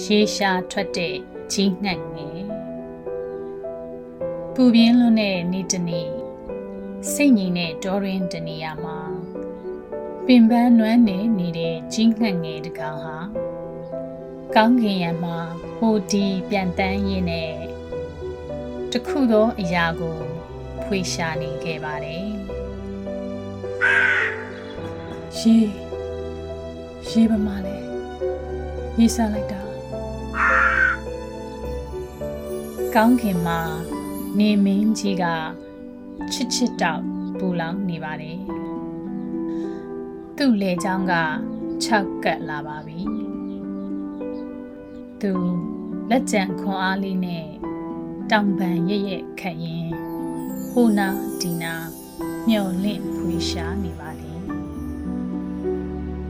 ရေရှာထွက်တဲ့ကြီးငှက်ငယ်ပူပြင်းလွန်းတဲ့နေ့တစ်နေ့စိတ်ငြိမ်တဲ့တောရင်းတနေရာမှာပင်ပန်းနွမ်းနေနေတဲ့ကြီးငှက်ငယ်တစ်ကောင်ဟာကောင်းကင်ယံမှာဟိုဒီပြန်တန်းရင်းနဲ့တခုသောအရာကိုဖွေရှာနေခဲ့ပါတယ်ရေရေပမာလဲရေစားလိုက်တာ ကောင်းခင်မှာနေမင်းကြီးကချစ်ချစ်တောက်ပူလောင်နေပါတယ်သူ့လေချောင်းက6ကပ်လာပါပြီသူလက်ကြံခွန်အားလေးနဲ့တောင်ပန်ရရက်ခတ်ရင်ဟိုနာဒီနာမျော်လင့်ဖွေရှားနေပါလေ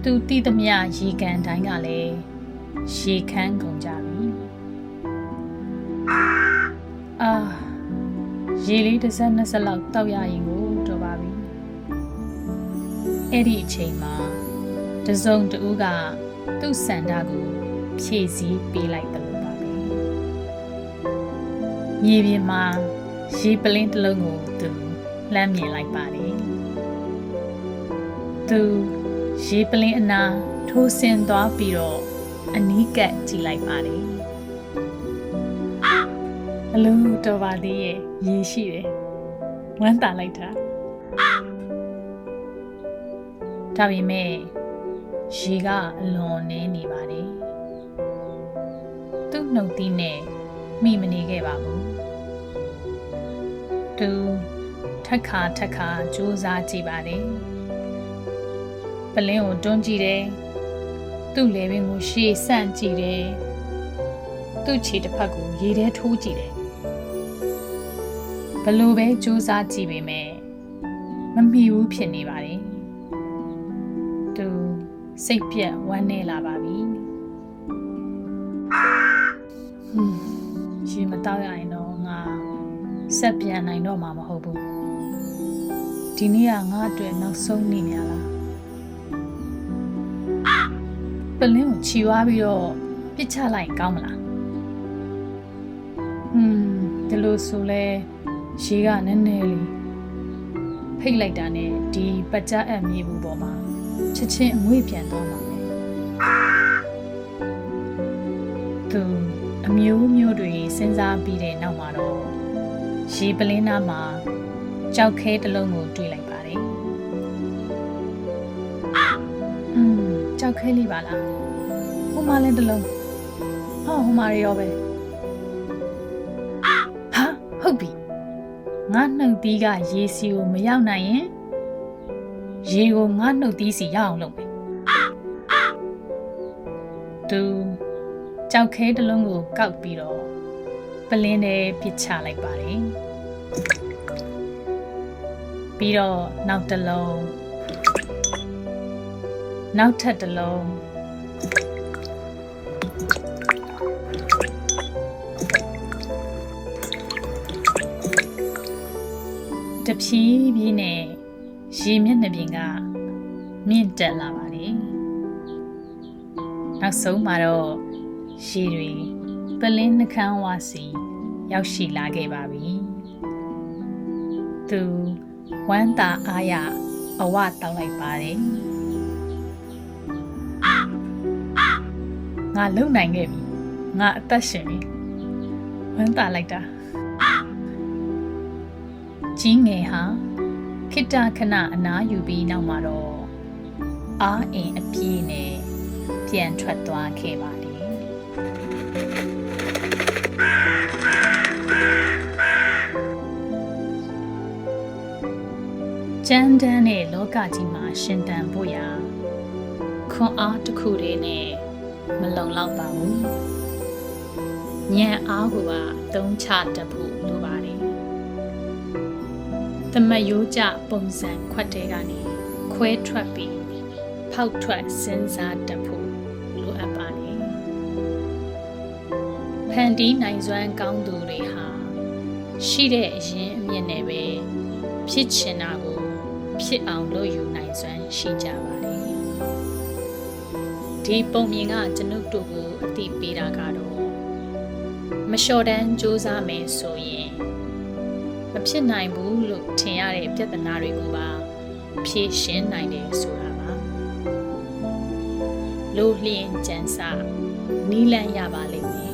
သူတည်သမျှရေကန်တိုင်းကလည်းရေခမ်းကုန်ကြပြီ အာရေလေးတစ်စက်နှစ်စက်လောက်တောက်ရရင်ကိုတော်ပါပြီအဲ့ဒီအချိန်မှာတစုံတဦးကသူ့စန္ဒကိုဖြည့်ဆည်းပေးလိုက်တယ်လို့ပါပဲမြေပြင်မှာရေပလင်းတစ်လုံးကိုသူလှမ်းမြင်လိုက်ပါတယ်သူရေပလင်းအနာထိုးဆင်းသွားပြီးတော့အနီးကပ်ကြည့်လိုက်ပါတယ် အလုံးတော်ပါသေးရဲ့ရေရှိတယ်ဝမ်းသာလိုက်တာဒါပေမဲ့ရေကအလွန်နည်းနေပါတယ်သူ့နှုတ်သီးနဲ့မိမနေခဲ့ပါဘူးသူထက်ခါထက်ခါစူးစမ်းကြည့်ပါတယ်ပလင်းကိုတွန်းကြည့်တယ်သူ့လေပင်ကိုရှေ့ဆန့်ကြည့်တယ်သူ့ခြေတစ်ဖက်ကိုရေထဲထိုးကြည့်တယ် ဘလို့ပဲစူးစမ်းကြည့်ပေမဲ့မမီဘူးဖြစ်နေပါတယ်သူစိတ်ပြက်ဝမ်းနေလာပါပြီဟွန်းရေမတောက်ရရင်တော့ငါဆက်ပြန်နိုင်တော့မှာမဟုတ်ဘူးဒီနေ့ကငါအတွက်နောက်ဆုံးနေများလားပလင်းကိုခြီဝါပြီးတော့ပြစ်ချလိုက်ရင်ကောင်းမလားဟွန်းဒီလိုဆိုလဲ ရေကနည်းနည်းလေးဖိတ်လိုက်တာနဲ့ဒီပတ်ကြအပ်မြေဘူးပေါ်မှာချက်ချင်းအငွေ့ပြန်သွားမှာပဲသူအမျိုးမျိုးတွေစဉ်းစားပြီးတဲ့နောက်မှာတော့ရေပလင်းနာမှာကြောက်ခဲတစ်လုံးကိုတွေ့လိုက်ပါတယ်อืมကြောက်ခဲလေးပါလားဟိုမှာလည်းတစ်လုံးဟောဟိုမှာရောပဲ ငါနှုတ်သီးကရေစီကိုမရောက်နိုင်ရင်ရေကိုငါနှုတ်သီးစီရအောင်လုပ်မယ်သူကြောက်ခဲတစ်လုံးကိုကောက်ပြီးတော့ပလင်းထဲပစ်ချလိုက်ပါတယ်ပြီးတော့နောက်တစ်လုံးနောက်ထပ်တစ်လုံး ဖြည်းဖြည်းနဲ့ရေမျက်နှာပြင်ကမြင့်တက်လာပါတယ်နောက်ဆုံးမှာတော့ရေတွေပလင်းနှကန်းဝါစီရောက်ရှိလာခဲ့ပါပြီသူဝမ်းသာအားရအဝတောင်းလိုက်ပါတယ်ငါလုံနိုင်ခဲ့ပြီငါအသက်ရှင်ပြီဝမ်းသာလိုက်တာ ကြီးငယ်ဟာခိတ္တခဏအနားယူပြီးနောက်မှာတော့အာအင်အပြည့်နဲ့ပြန်ထွက်သွားခဲ့ပါတယ်ကျန်းတန်းတဲ့လောကကြီးမှာရှင်သန်ဖို့ရာခွန်အားတစ်ခုတည်းနဲ့မလုံလောက်ပါဘူးဉာဏ်အားကိုပါအသုံးချတတ်ဖို့လိုပါတယ် သမတ်ရိုးကြပုံစံခွက်တဲကနေခွဲထွက်ပြီးဖောက်ထွက်စဉ်းစားတတ်ဖို့လိုအပ်ပါတယ်ဖန်တီးနိုင်စွမ်းကောင်းသူတွေဟာရှိတဲ့အရင်အမြင့်နဲ့ပဲဖြစ်ချင်တာကိုဖြစ်အောင်လုပ်ယူနိုင်စွမ်းရှိကြပါတယ်ဒီပုံမြင်ကကျွန်ုပ်တို့ကိုအတိပေးတာကတော့မလျှော်တမ်းစူးစမ်းမယ်ဆိုရင် မဖြစ်နိုင်ဘူးလို့ထင်ရတဲ့ပြဿနာတွေကိုပါဖြေရှင်းနိုင်တယ်ဆိုတာပါလိုလျင်ကြံစနီးလန့်ရပါလိမ့်မယ်